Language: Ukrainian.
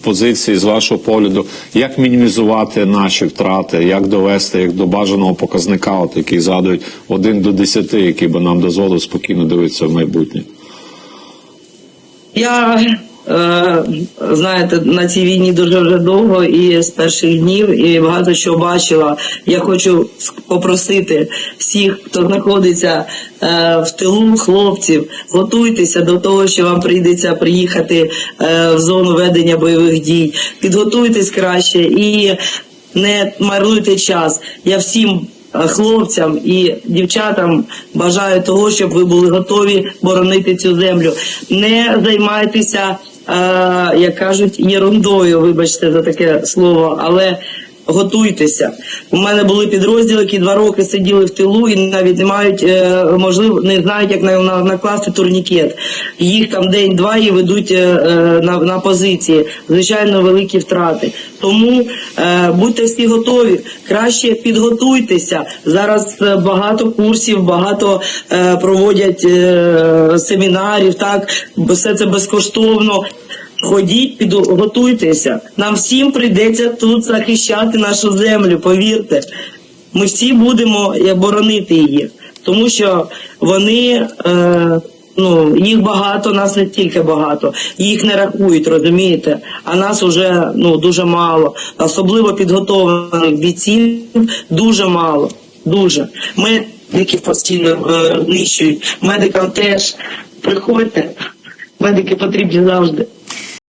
позиції, з вашого погляду, як мінімізувати наші втрати, як довести як до бажаного показника, от який згадують 1 до 10, який би нам дозволив спокійно дивитися в майбутнє? Я знаєте, на цій війні дуже вже довго і з перших днів, і багато чого бачила. Я хочу попросити всіх, хто знаходиться е, в тилу хлопців, готуйтеся до того, що вам прийдеться приїхати е, в зону ведення бойових дій. Підготуйтесь краще і не марнуйте час. Я всім е, хлопцям і дівчатам бажаю того, щоб ви були готові боронити цю землю. Не займайтеся, е, як кажуть, єрундою, вибачте за таке слово, але. Готуйтеся. У мене були підрозділи, які два роки сиділи в тилу і навіть не мають е, можливо, не знають, як на, на, накласти турнікет. Їх там день-два і ведуть е, е, на, на позиції. Звичайно, великі втрати. Тому будьте всі готові. Краще підготуйтеся. Зараз багато курсів, багато проводять семінарів. Так все це безкоштовно. Ходіть, підготуйтеся. Нам всім прийдеться тут захищати нашу землю. Повірте, ми всі будемо боронити її, тому що вони. Е, Ну, їх багато, нас не тільки багато, їх не рахують, розумієте? А нас уже ну дуже мало. Особливо підготовлених бійців дуже мало. Дуже. Медиків постійно е, нищують. Медикам теж приходьте. Медики потрібні завжди.